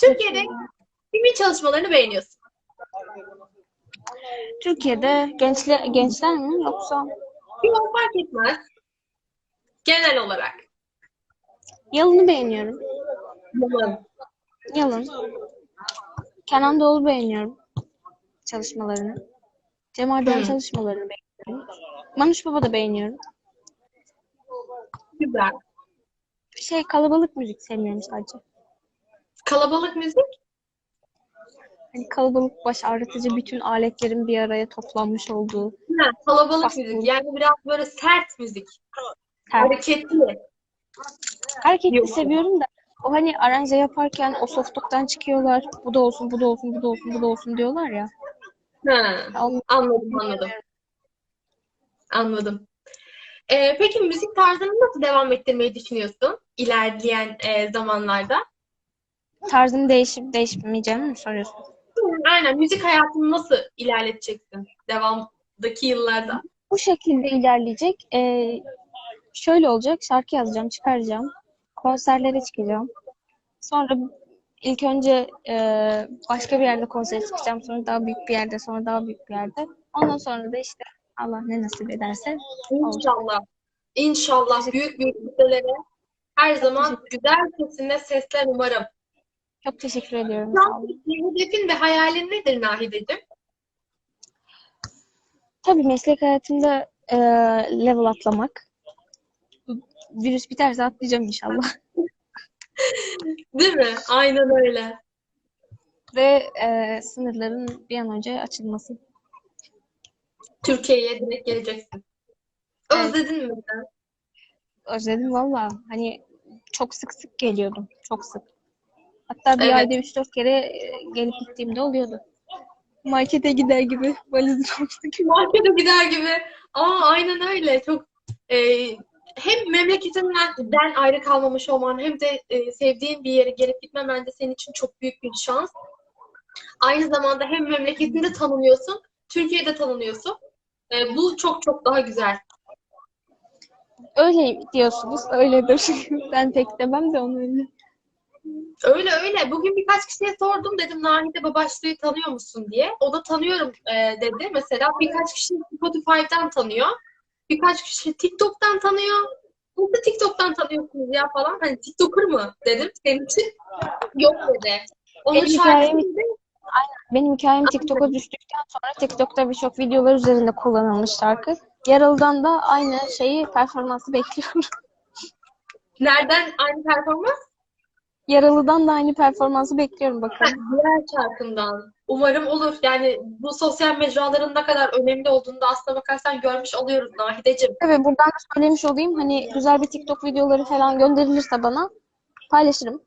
Türkiye'de kimin çalışmalarını beğeniyorsun? Türkiye'de gençler gençler mi yoksa Yok fark etmez. Genel olarak. Yalın'ı beğeniyorum. Yalan. Yalın. Kenan Doğulu beğeniyorum çalışmalarını. Cemal Can Hmm. çalışmalarını beğeniyorum. Manuş Baba da beğeniyorum. Güzel. Şey kalabalık müzik sevmiyorum sadece. Kalabalık müzik. Hani kalabalık baş ağrıtıcı bütün aletlerin bir araya toplanmış olduğu Ha, kalabalık Bak, müzik. Yani biraz böyle sert müzik. her Hareketli. hareketli Yok. seviyorum da o hani aranje yaparken o softluktan çıkıyorlar. Bu da olsun, bu da olsun, bu da olsun, bu da olsun diyorlar ya. Ha, anladım anladım. Anladım. Ee, peki müzik tarzını nasıl devam ettirmeyi düşünüyorsun ilerleyen e, zamanlarda? Tarzım değişip değişmeyeceğini mi soruyorsun? Aynen müzik hayatını nasıl ilerleteceksin devamdaki yıllarda? Bu şekilde ilerleyecek. Ee, şöyle olacak. Şarkı yazacağım, çıkaracağım. Konserlere çıkacağım. Sonra ilk önce e, başka bir yerde konsere çıkacağım. Sonra daha büyük bir yerde, sonra daha büyük bir yerde. Ondan sonra da işte Allah ne nasip ederse İnşallah. İnşallah büyük büyük listelere her zaman güzel sesinle sesler umarım. Çok teşekkür ediyorum. Hedefin ve hayalin nedir Nahide'cim? Tabii meslek hayatımda e, level atlamak. Virüs biterse atlayacağım inşallah. Değil mi? Aynen öyle. Ve e, sınırların bir an önce açılması. Türkiye'ye direkt geleceksin. Evet. Özledin mi sen? Özledim valla. Hani çok sık sık geliyordum. Çok sık. Hatta bir Evet. ayda 3-4 kere e, gelip gittiğimde oluyordu. Markete gider gibi valizin. Markete gider gibi. Aa aynen öyle. Çok e, hem memleketinden den ayrı kalmamış olman hem de e, sevdiğin bir yere gelip gitmen bence senin için çok büyük bir şans. Aynı zamanda hem memleketinde tanınıyorsun, Türkiye'de tanınıyorsun. E, bu çok çok daha güzel. Öyle diyorsunuz. Öyledir. ben pek demem de onu öyle. Öyle öyle. Bugün birkaç kişiye sordum dedim Nahide Babaşlı'yı tanıyor musun diye. O da tanıyorum e, dedi. Mesela birkaç kişi Spotify'dan tanıyor. Birkaç kişi TikTok'tan tanıyor. Nasıl TikTok'tan tanıyorsunuz ya falan. Hani TikToker mı dedim senin için. Yok dedi. Onun Benim hikayemi- şarkısını Benim hikayem TikTok'a düştükten sonra TikTok'ta birçok videolar üzerinde kullanılmış şarkı. Yaralı'dan da aynı şeyi performansı bekliyorum. nereden aynı performans? Yaralı'dan da aynı performansı bekliyorum bakalım. diğer şarkından. Umarım olur. Yani bu sosyal mecraların ne kadar önemli olduğunu da aslına bakarsan görmüş oluyoruz Nahideciğim. Tabii buradan da söylemiş olayım. Hani güzel bir TikTok videoları falan gönderilirse bana paylaşırım.